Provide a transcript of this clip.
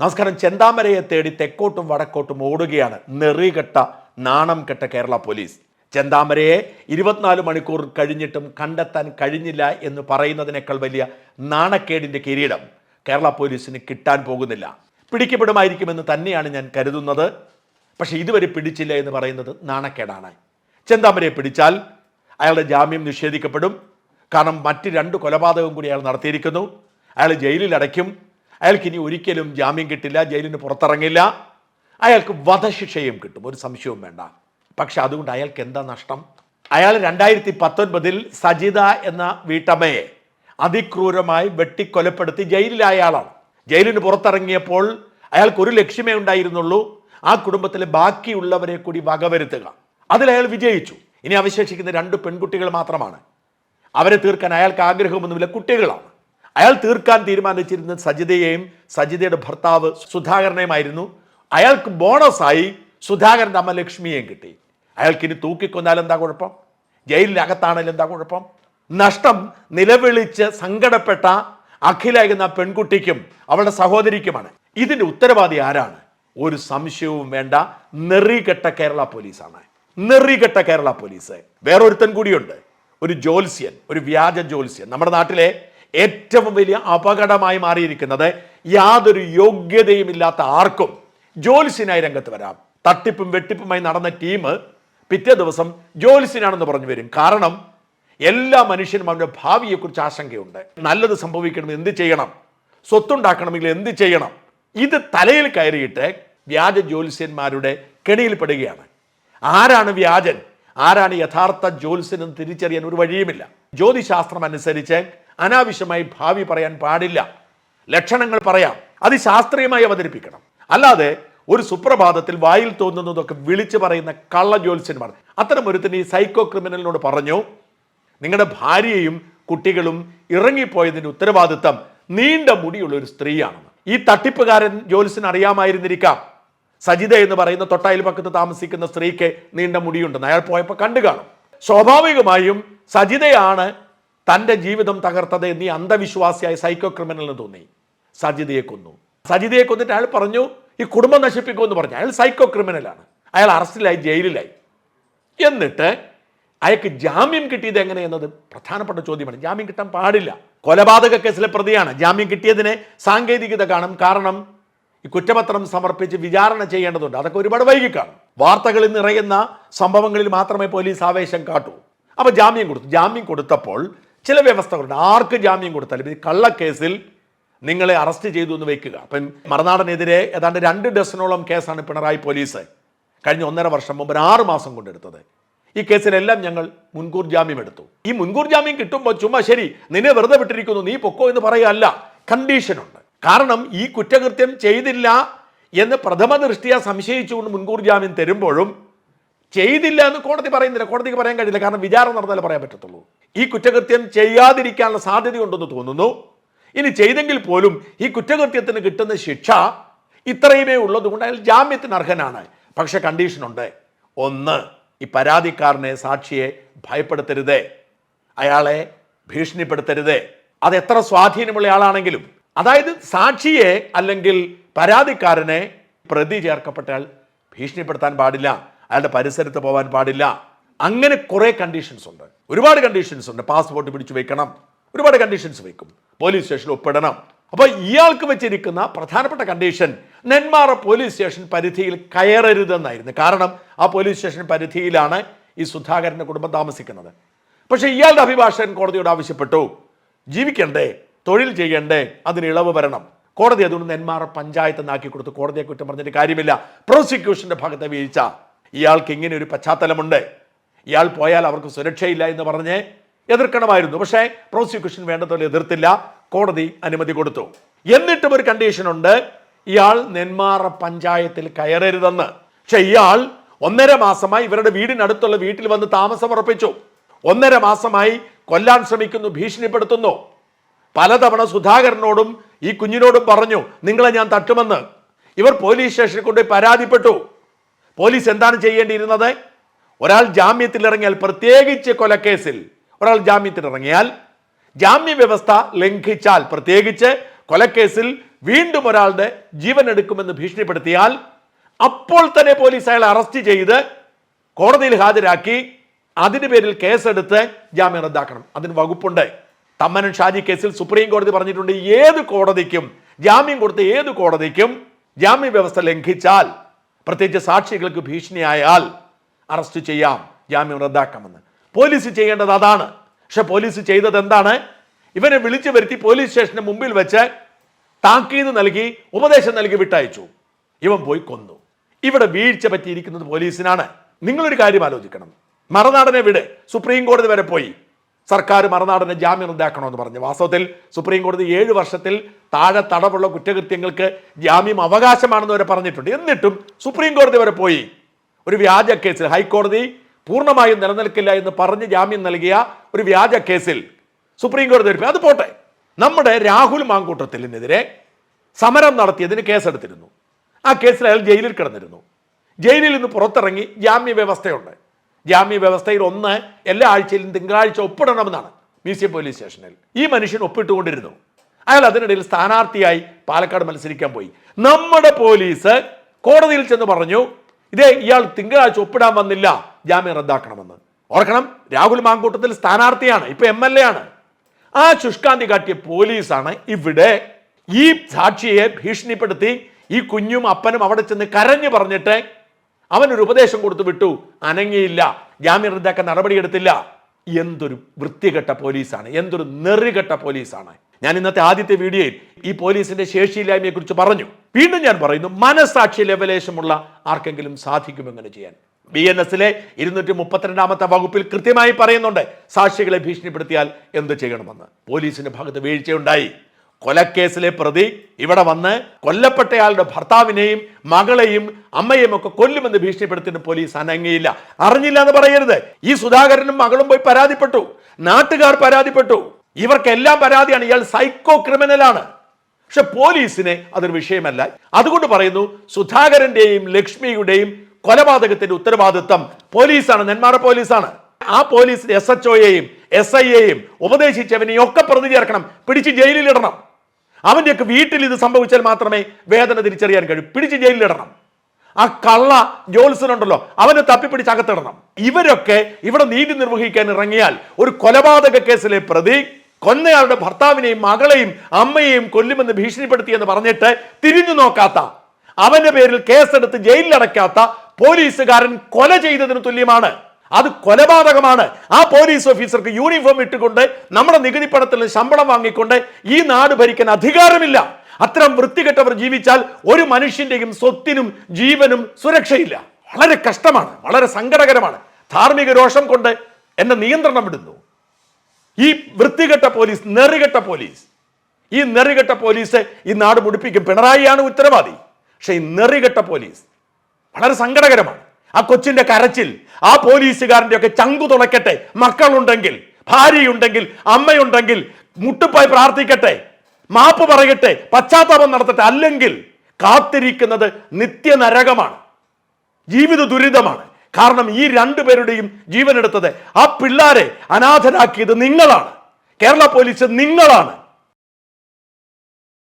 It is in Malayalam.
നമസ്കാരം. ചെന്താമരയെ തേടി തെക്കോട്ടും വടക്കോട്ടും ഓടുകയാണ് നെറികെട്ട നാണം കെട്ട കേരള പോലീസ്. ചെന്താമരയെ ഇരുപത്തിനാല് മണിക്കൂർ കഴിഞ്ഞിട്ടും കണ്ടെത്താൻ കഴിഞ്ഞില്ല എന്ന് പറയുന്നതിനേക്കാൾ വലിയ നാണക്കേടിന്റെ കിരീടം കേരള പോലീസിന് കിട്ടാൻ പോകുന്നില്ല. പിടിക്കപ്പെടുമായിരിക്കുമെന്ന് തന്നെയാണ് ഞാൻ കരുതുന്നത്. പക്ഷേ ഇതുവരെ പിടിച്ചില്ല എന്ന് പറയുന്നത് നാണക്കേടാണ്. ചെന്താമരയെ പിടിച്ചാൽ അയാളുടെ ജാമ്യം നിഷേധിക്കപ്പെടും. കാരണം മറ്റ് രണ്ട് കൊലപാതകം കൂടി അയാൾ നടത്തിയിരിക്കുന്നു. അയാൾ ജയിലിൽ അടയ്ക്കും അയാൾക്ക് ഇനി ഒരിക്കലും ജാമ്യം കിട്ടില്ല ജയിലിന് പുറത്തിറങ്ങില്ല. അയാൾക്ക് വധശിക്ഷയും കിട്ടും ഒരു സംശയവും വേണ്ട. പക്ഷെ അതുകൊണ്ട് അയാൾക്ക് എന്താ നഷ്ടം? അയാൾ രണ്ടായിരത്തി പത്തൊൻപതിൽ സജിത എന്ന വീട്ടമ്മയെ അതിക്രൂരമായി വെട്ടിക്കൊലപ്പെടുത്തി ജയിലിലായ ആളാണ്. ജയിലിന് പുറത്തിറങ്ങിയപ്പോൾ അയാൾക്ക് ഒരു ലക്ഷ്യമേ ഉണ്ടായിരുന്നുള്ളൂ ആ കുടുംബത്തിലെ ബാക്കിയുള്ളവരെ കൂടി വകവരുത്തുക. അതിൽ അയാൾ വിജയിച്ചു. ഇനി അവശേഷിക്കുന്ന രണ്ട് പെൺകുട്ടികൾ മാത്രമാണ്. അവരെ തീർക്കാൻ അയാൾക്ക് ആഗ്രഹമൊന്നുമില്ല കുട്ടികളാണ്. അയാൾ തീർക്കാൻ തീരുമാനിച്ചിരുന്ന സജിതയെയും സജിതയുടെ ഭർത്താവ് സുധാകരനെയുമായിരുന്നു. അയാൾക്ക് ബോണസായി സുധാകരന്റെ അമ്മ ലക്ഷ്മിയെയും കിട്ടി. അയാൾക്ക് ഇനി തൂക്കിക്കൊന്നാൽ എന്താ കുഴപ്പം? ജയിലിനകത്താണെങ്കിൽ എന്താ കുഴപ്പം? നഷ്ടം നിലവിളിച്ച് സങ്കടപ്പെട്ട അഖില എന്ന പെൺകുട്ടിക്കും അവളുടെ സഹോദരിക്കുമാണ്. ഇതിന്റെ ഉത്തരവാദി ആരാണ്? ഒരു സംശയവും വേണ്ട. നെറികെട്ട കേരള പോലീസാണ്. നെറികെട്ട കേരള പോലീസ്. വേറൊരുത്തൻ കൂടിയുണ്ട്. ഒരു ജോത്സ്യൻ ഒരു വ്യാജ ജോത്സ്യൻ നമ്മുടെ നാട്ടിലെ ഏറ്റവും വലിയ അപകടമായി മാറിയിരിക്കുന്നത് യാതൊരു യോഗ്യതയും ഇല്ലാത്ത ആർക്കും ജോലിസിനായി രംഗത്ത് വരാം. തട്ടിപ്പും വെട്ടിപ്പുമായി നടന്ന ടീം പിറ്റേ ദിവസം ജോലിസിനാണെന്ന് പറഞ്ഞു വരും. കാരണം എല്ലാ മനുഷ്യനും അവരുടെ ഭാവിയെക്കുറിച്ച് ആശങ്കയുണ്ട്. നല്ലത് സംഭവിക്കണമെങ്കിൽ എന്ത് ചെയ്യണം? സ്വത്തുണ്ടാക്കണമെങ്കിൽ എന്ത് ചെയ്യണം? ഇത് തലയിൽ കയറിയിട്ട് വ്യാജ ജ്യോത്സ്യന്മാരുടെ കെണിയിൽപ്പെടുകയാണ് ആരാണ് വ്യാജൻ? ആരാണ് യഥാർത്ഥ ജ്യോത്സ്യൻ എന്ന് തിരിച്ചറിയാൻ ഒരു വഴിയുമില്ല. ജ്യോതിശാസ്ത്രം അനുസരിച്ച് അനാവശ്യമായി ഭാവി പറയാൻ പാടില്ല. ലക്ഷണങ്ങൾ പറയാം. അത് ശാസ്ത്രീയമായി അവതരിപ്പിക്കണം. അല്ലാതെ ഒരു സുപ്രഭാതത്തിൽ വായിൽ തോന്നുന്നതൊക്കെ വിളിച്ചു പറയുന്ന കള്ള ജ്യോത്സ്യന്മാർ അത്തരം ഒരുത്തിന് ഈ സൈക്കോ ക്രിമിനലിനോട് പറഞ്ഞു നിങ്ങളുടെ ഭാര്യയും കുട്ടികളും ഇറങ്ങിപ്പോയതിന്റെ ഉത്തരവാദിത്തം നീണ്ട മുടിയുള്ള ഒരു സ്ത്രീയാണെന്ന്. ഈ തട്ടിപ്പുകാരൻ ജ്യോത്സ്യൻ അറിയാമായിരുന്നിരിക്കാം. സജിത എന്ന് പറയുന്ന തൊട്ടായിൽ പക്കത്ത് താമസിക്കുന്ന സ്ത്രീക്ക് നീണ്ട മുടിയുണ്ടെന്ന് അയാൾ പോയപ്പോൾ കണ്ടു കാണും. സ്വാഭാവികമായും സജിതയാണ് തന്റെ ജീവിതം തകർത്തത് നീ അന്ധവിശ്വാസിയായ സൈക്കോ ക്രിമിനൽ എന്ന് തോന്നി. സജിതയെ കൊന്നു. സജിതയെ കൊന്നിട്ട് അയാൾ പറഞ്ഞു ഈ കുടുംബം നശിപ്പിക്കുമെന്ന് പറഞ്ഞു. അയാൾ സൈക്കോ ക്രിമിനലാണ് അയാൾ അറസ്റ്റിലായി ജയിലിലായി. എന്നിട്ട് അയാൾക്ക് ജാമ്യം കിട്ടിയത് എങ്ങനെയെന്നത്? പ്രധാനപ്പെട്ട ചോദ്യമാണ്. ജാമ്യം കിട്ടാൻ പാടില്ല. കൊലപാതക കേസിലെ പ്രതിയാണ്. ജാമ്യം കിട്ടിയതിന് സാങ്കേതികത കാണും. കാരണം ഈ കുറ്റപത്രം സമർപ്പിച്ച് വിചാരണ ചെയ്യേണ്ടതുണ്ട്. അതൊക്കെ ഒരുപാട് വൈകി കാണും വാർത്തകളിൽ നിറയുന്ന സംഭവങ്ങളിൽ മാത്രമേ പോലീസ് ആവേശം കാട്ടൂ. അപ്പൊ ജാമ്യം കൊടുത്തു. ജാമ്യം കൊടുത്തപ്പോൾ ചില വ്യവസ്ഥകളുണ്ട്. ആർക്ക് ജാമ്യം കൊടുത്താലും ഈ കള്ളക്കേസിൽ നിങ്ങളെ അറസ്റ്റ് ചെയ്തു എന്ന് വയ്ക്കുക അപ്പം മറുനാടനെതിരെ ഏതാണ്ട് രണ്ട് ഡസനോളം കേസാണ് പിണറായി പോലീസ് കഴിഞ്ഞ ഒന്നര വർഷം മുമ്പ് ആറ് മാസം കൊണ്ടെടുത്തത് ഈ കേസിലെല്ലാം ഞങ്ങൾ മുൻകൂർ ജാമ്യം എടുത്തു. ഈ മുൻകൂർ ജാമ്യം കിട്ടുമ്പോൾ ചുമ്മാ ശരി നിന്നെ വെറുതെ വിട്ടിരിക്കുന്നു നീ പൊക്കോ എന്ന് പറയല്ല. കണ്ടീഷനുണ്ട്. കാരണം ഈ കുറ്റകൃത്യം ചെയ്തില്ല എന്ന് പ്രഥമ ദൃഷ്ടിയ സംശയിച്ചുകൊണ്ട് മുൻകൂർ ജാമ്യം തരുമ്പോഴും ചെയ്തില്ല എന്ന് കോടതി പറയുന്നില്ല. കോടതിക്ക് പറയാൻ കഴിയില്ല. കാരണം വിചാരണ നടന്നാലേ പറയാൻ പറ്റത്തുള്ളൂ. ഈ കുറ്റകൃത്യം ചെയ്യാതിരിക്കാനുള്ള സാധ്യതയുണ്ടെന്ന് തോന്നുന്നു. ഇനി ചെയ്തെങ്കിൽ പോലും ഈ കുറ്റകൃത്യത്തിന് കിട്ടുന്ന ശിക്ഷ ഇത്രയുമേ ഉള്ളതുകൊണ്ട് അയാൾ ജാമ്യത്തിന് അർഹനാണ്. പക്ഷെ കണ്ടീഷനുണ്ട് ഒന്ന് ഈ പരാതിക്കാരനെ സാക്ഷിയെ ഭയപ്പെടുത്തരുത്. അയാളെ ഭീഷണിപ്പെടുത്തരുത്. അത് എത്ര സ്വാധീനമുള്ള ആളാണെങ്കിലും. അതായത് സാക്ഷിയെ അല്ലെങ്കിൽ പരാതിക്കാരനെ പ്രതി ചേർക്കപ്പെട്ടയാൾ ഭീഷണിപ്പെടുത്താൻ പാടില്ല. അയാളുടെ പരിസരത്ത് പോകാൻ പാടില്ല. അങ്ങനെ കുറേ കണ്ടീഷൻസ് ഉണ്ട്. ഒരുപാട് കണ്ടീഷൻസ് ഉണ്ട്. പാസ്പോർട്ട് പിടിച്ചു വെക്കണം. ഒരുപാട് കണ്ടീഷൻസ് വെക്കും. പോലീസ് സ്റ്റേഷനിൽ ഒപ്പിടണം. അപ്പോൾ ഇയാൾക്ക് വെച്ചിരിക്കുന്ന പ്രധാനപ്പെട്ട കണ്ടീഷൻ നെന്മാറ പോലീസ് സ്റ്റേഷൻ പരിധിയിൽ കയറരുതെന്നായിരുന്നു. കാരണം ആ പോലീസ് സ്റ്റേഷൻ പരിധിയിലാണ് ഈ സുധാകരന്റെ കുടുംബം താമസിക്കുന്നത്. പക്ഷേ ഇയാളുടെ അഭിഭാഷകൻ കോടതിയോട് ആവശ്യപ്പെട്ടു. ജീവിക്കണ്ടേ? തൊഴിൽ ചെയ്യണ്ടേ? അതിന് ഇളവ് വരണം. കോടതി അതുകൊണ്ട് നെന്മാറ പഞ്ചായത്ത് നാക്കി കൊടുത്ത് കോടതിയെ കുറ്റം പറഞ്ഞിട്ട് കാര്യമില്ല. പ്രോസിക്യൂഷന്റെ ഭാഗത്തെ വീഴ്ച. ഇയാൾക്ക് ഇങ്ങനെ ഒരു പശ്ചാത്തലമുണ്ട്. ഇയാൾ പോയാൽ അവർക്ക് സുരക്ഷയില്ല എന്ന് പറഞ്ഞ് എതിർക്കണമായിരുന്നു. പക്ഷേ പ്രോസിക്യൂഷൻ വേണ്ടതുപോലെ എതിർത്തില്ല. കോടതി അനുമതി കൊടുത്തു. എന്നിട്ടും ഒരു കണ്ടീഷനുണ്ട് ഇയാൾ നെന്മാറ പഞ്ചായത്തിൽ കയറരുതെന്ന്. പക്ഷെ ഇയാൾ ഒന്നര മാസമായി ഇവരുടെ വീടിനടുത്തുള്ള വീട്ടിൽ വന്ന് താമസം ഉറപ്പിച്ചു ഒന്നര മാസമായി കൊല്ലാൻ ശ്രമിക്കുന്നു ഭീഷണിപ്പെടുത്തുന്നു. പലതവണ സുധാകരനോടും ഈ കുഞ്ഞിനോടും പറഞ്ഞു നിങ്ങളെ ഞാൻ തട്ടുമെന്ന്. ഇവർ പോലീസ് സ്റ്റേഷനിൽ കൊണ്ടുപോയി പരാതിപ്പെട്ടു. പോലീസ് എന്താണ് ചെയ്യേണ്ടിയിരുന്നത്? ഒരാൾ ജാമ്യത്തിൽ ഇറങ്ങിയാൽ പ്രത്യേകിച്ച് കൊലക്കേസിൽ ഒരാൾ ജാമ്യത്തിൽ ഇറങ്ങിയാൽ ജാമ്യ വ്യവസ്ഥ ലംഘിച്ചാൽ പ്രത്യേകിച്ച് കൊലക്കേസിൽ വീണ്ടും ഒരാളുടെ ജീവൻ എടുക്കുമെന്ന് ഭീഷണിപ്പെടുത്തിയാൽ അപ്പോൾ തന്നെ പോലീസ് അയാളെ അറസ്റ്റ് ചെയ്ത് കോടതിയിൽ ഹാജരാക്കി അതിന് പേരിൽ കേസെടുത്ത് ജാമ്യം റദ്ദാക്കണം. അതിന് വകുപ്പുണ്ട്. തമ്മനൻ ഷാജി കേസിൽ സുപ്രീം കോടതി പറഞ്ഞിട്ടുണ്ട് ഏത് കോടതിക്കും ജാമ്യം കൊടുത്ത ഏത് കോടതിക്കും ജാമ്യ വ്യവസ്ഥ ലംഘിച്ചാൽ പ്രത്യേകിച്ച് സാക്ഷികൾക്ക് ഭീഷണിയായാൽ അറസ്റ്റ് ചെയ്യാം ജാമ്യം റദ്ദാക്കാമെന്ന്. പോലീസ് ചെയ്യേണ്ടത് അതാണ്. പക്ഷെ പോലീസ് ചെയ്തത് എന്താണ്? ഇവനെ വിളിച്ചു വരുത്തി പോലീസ് സ്റ്റേഷന് മുമ്പിൽ വെച്ച് താക്കീത് നൽകി ഉപദേശം നൽകി വിട്ടയച്ചു. ഇവൻ പോയി കൊന്നു. ഇവിടെ വീഴ്ച പറ്റിയിരിക്കുന്നത് പോലീസിനാണ്. നിങ്ങളൊരു കാര്യം ആലോചിക്കണം. മറുനാടനെ വിട്. സുപ്രീം കോടതി വരെ പോയി. സർക്കാർ മറുനാടനെ ജാമ്യം റദ്ദാക്കണമെന്ന് പറഞ്ഞു. വാസ്തവത്തിൽ സുപ്രീം കോടതി ഏഴ് വർഷത്തിൽ താഴെ തടവുള്ള കുറ്റകൃത്യങ്ങൾക്ക് ജാമ്യം അവകാശമാണെന്ന് വരെ പറഞ്ഞിട്ടുണ്ട്. എന്നിട്ടും സുപ്രീം കോടതി വരെ പോയി. ഒരു വ്യാജ കേസിൽ ഹൈക്കോടതി പൂർണമായും നിലനിൽക്കില്ല എന്ന് പറഞ്ഞ് ജാമ്യം നൽകിയ ഒരു വ്യാജ കേസിൽ സുപ്രീം കോടതി വരെ അത് പോട്ടെ. നമ്മുടെ രാഹുൽ മാങ്കൂട്ടത്തിനെതിരെ സമരം നടത്തിയതിന് കേസെടുത്തിരുന്നു. ആ കേസിൽ അയാൾ ജയിലിൽ കിടന്നിരുന്നു. ജയിലിൽ നിന്ന് പുറത്തിറങ്ങി ജാമ്യ വ്യവസ്ഥയുണ്ട് ജാമ്യ വ്യവസ്ഥയിൽ ഒന്ന് എല്ലാ ആഴ്ചയിലും തിങ്കളാഴ്ച ഒപ്പിടണമെന്നാണ് മ്യൂസിയം പോലീസ് സ്റ്റേഷനിൽ. ഈ മനുഷ്യൻ ഒപ്പിട്ടുകൊണ്ടിരുന്നു. അയാൾ അതിനിടയിൽ സ്ഥാനാർത്ഥിയായി പാലക്കാട് മത്സരിക്കാൻ പോയി. നമ്മുടെ പോലീസ് കോടതിയിൽ ചെന്ന് പറഞ്ഞു ഇതേ ഇയാൾ തിങ്കളാഴ്ച ഒപ്പിടാൻ വന്നില്ല. ജാമ്യം റദ്ദാക്കണമെന്ന്. ഓർക്കണം രാഹുൽ മാങ്കൂട്ടത്തിൽ സ്ഥാനാർത്ഥിയാണ് ഇപ്പൊ എം എൽ എ ആണ്. ആ ശുഷ്കാന്തി കാട്ടിയ പോലീസാണ് ഇവിടെ ഈ സാക്ഷിയെ ഭീഷണിപ്പെടുത്തി ഈ കുഞ്ഞും അപ്പനും അവിടെ ചെന്ന് കരഞ്ഞു പറഞ്ഞിട്ട് അവനൊരു ഉപദേശം കൊടുത്തു വിട്ടു. അനങ്ങിയില്ല ജാമ്യം റദ്ദാക്കാൻ നടപടിയെടുത്തില്ല. എന്തൊരു വൃത്തികെട്ട പോലീസാണ് എന്തൊരു നെറികെട്ട പോലീസാണ്. ഞാൻ ഇന്നത്തെ ആദ്യത്തെ വീഡിയോയിൽ ഈ പോലീസിന്റെ ശേഷിയില്ലായ്മയെ കുറിച്ച് പറഞ്ഞു. വീണ്ടും ഞാൻ പറയുന്നു മനസാക്ഷി ലവലേശമുള്ള ആർക്കെങ്കിലും സാധിക്കും എങ്ങനെ ചെയ്യാൻ? ബി എൻ എസിലെ ഇരുന്നൂറ്റി മുപ്പത്തിരണ്ടാമത്തെ വകുപ്പിൽ കൃത്യമായി പറയുന്നുണ്ട് സാക്ഷികളെ ഭീഷണിപ്പെടുത്തിയാൽ എന്ത് ചെയ്യണമെന്ന്. പോലീസിന്റെ ഭാഗത്ത് വീഴ്ചയുണ്ടായി. കൊലക്കേസിലെ പ്രതി ഇവിടെ വന്ന് കൊല്ലപ്പെട്ടയാളുടെ ഭർത്താവിനെയും മകളെയും അമ്മയെയും ഒക്കെ കൊല്ലുമെന്ന് ഭീഷണിപ്പെടുത്തിന് പോലീസ് അനങ്ങിയില്ല. അറിഞ്ഞില്ല എന്ന് പറയരുത്. ഈ സുധാകരനും മകളും പോയി പരാതിപ്പെട്ടു. നാട്ടുകാർ പരാതിപ്പെട്ടു. ഇവർക്കെല്ലാം പരാതിയാണ്. ഇയാൾ സൈക്കോ ക്രിമിനലാണ് പക്ഷെ പോലീസിനെ അതൊരു വിഷയമല്ല. അതുകൊണ്ട് പറയുന്നു സുധാകരന്റെയും ലക്ഷ്മിയുടെയും കൊലപാതകത്തിന്റെ ഉത്തരവാദിത്വം പോലീസാണ് നെന്മാറ പോലീസാണ്. ആ പോലീസ് എസ് എച്ച് ഒയെയും എസ് ഐ എയും ഉപദേശിച്ചവനെയും ഒക്കെ പ്രതി ചേർക്കണം പിടിച്ച് ജയിലിലിടണം അവന്റെയൊക്കെ വീട്ടിൽ ഇത് സംഭവിച്ചാൽ മാത്രമേ വേദന തിരിച്ചറിയാൻ കഴിയൂ. പിടിച്ച് ജയിലിലിടണം ആ കള്ള ജോത്സനുണ്ടല്ലോ അവനെ തപ്പിപ്പിടിച്ച് അകത്തിടണം. ഇവരൊക്കെ ഇവിടെ നീതി നിർവഹിക്കാൻ ഇറങ്ങിയാൽ ഒരു കൊലപാതക കേസിലെ പ്രതി കൊന്നയാളുടെ ഭർത്താവിനെയും മകളെയും അമ്മയെയും കൊല്ലുമെന്ന് ഭീഷണിപ്പെടുത്തി എന്ന് പറഞ്ഞിട്ട് തിരിഞ്ഞു നോക്കാത്ത അവന്റെ പേരിൽ കേസെടുത്ത് ജയിലിലടയ്ക്കാത്ത പോലീസുകാരൻ കൊല ചെയ്തതിന് തുല്യമാണ്. അത് കൊലപാതകമാണ്. ആ പോലീസ് ഓഫീസർക്ക് യൂണിഫോം ഇട്ടുകൊണ്ട് നമ്മുടെ നികുതി പണത്തിൽ ശമ്പളം വാങ്ങിക്കൊണ്ട് ഈ നാട് ഭരിക്കാൻ അധികാരമില്ല. അത്തരം വൃത്തികെട്ടവർ ജീവിച്ചാൽ ഒരു മനുഷ്യന്റെയും സ്വത്തിനും ജീവനും സുരക്ഷയില്ല. വളരെ കഷ്ടമാണ്. വളരെ സങ്കടകരമാണ്. ധാർമ്മിക രോഷം കൊണ്ട് എന്നെ നിയന്ത്രണം വിടുന്നു. ഈ വൃത്തികെട്ട പോലീസ് നെറികെട്ട പോലീസ്. ഈ നെറികെട്ട പോലീസ് ഈ നാട് മുടിപ്പിക്കും. പിണറായിയാണ് ഉത്തരവാദി. പക്ഷെ ഈ നെറികെട്ട പോലീസ് വളരെ സങ്കടകരമാണ്. ആ കൊച്ചിന്റെ കരച്ചിൽ ആ പോലീസുകാരന്റെ ഒക്കെ ചങ്കു തുളയ്ക്കട്ടെ. മക്കളുണ്ടെങ്കിൽ ഭാര്യയുണ്ടെങ്കിൽ അമ്മയുണ്ടെങ്കിൽ മുട്ടുപ്പായി പ്രാർത്ഥിക്കട്ടെ. മാപ്പ് പറയട്ടെ. പശ്ചാത്താപം നടത്തട്ടെ. അല്ലെങ്കിൽ കാത്തിരിക്കുന്നത് നിത്യനരകമാണ്. ജീവിത ദുരിതമാണ്. കാരണം ഈ രണ്ടുപേരുടെയും ജീവൻ എടുത്തത് ആ പിള്ളാരെ അനാഥരാക്കിയത് നിങ്ങളാണ്. കേരള പോലീസ് നിങ്ങളാണ്.